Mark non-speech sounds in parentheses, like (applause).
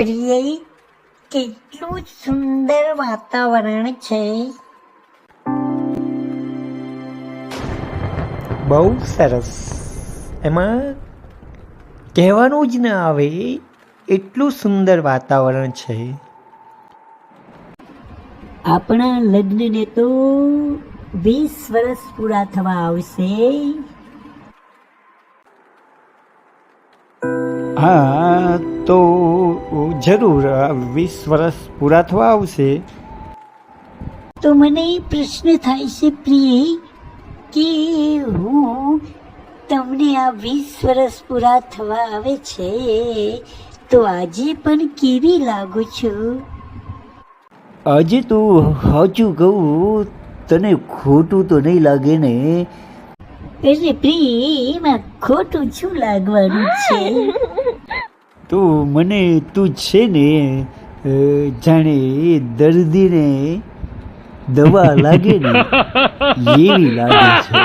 પ્રિય કેટલું સુંદર વાતાવરણ છે? બહુ સરસ. એમાં કહેવાનું જ ના આવે એટલું સુંદર વાતાવરણ છે. આપણા લગ્નને તો વીસ વર્ષ પૂરા થવા આવશે. હા તો જરૂર વીસ વર્ષ પૂરા થવા આવશે. તો મને પ્રશ્ન થાય છે પ્રિય કે હું તમને આ વીસ વર્ષ પૂરા થવા આવે છે તો આજે પણ કેવી લાગુ છું? આજે તું હજુ કહું તને ખોટું તો નહીં લાગે ને? એટલે પ્રિય એમાં ખોટું શું લાગવાનું છે? તો મને તું છે ને જાણે એ દર્દીને દવા લાગે ને (laughs) એવી લાગે છે.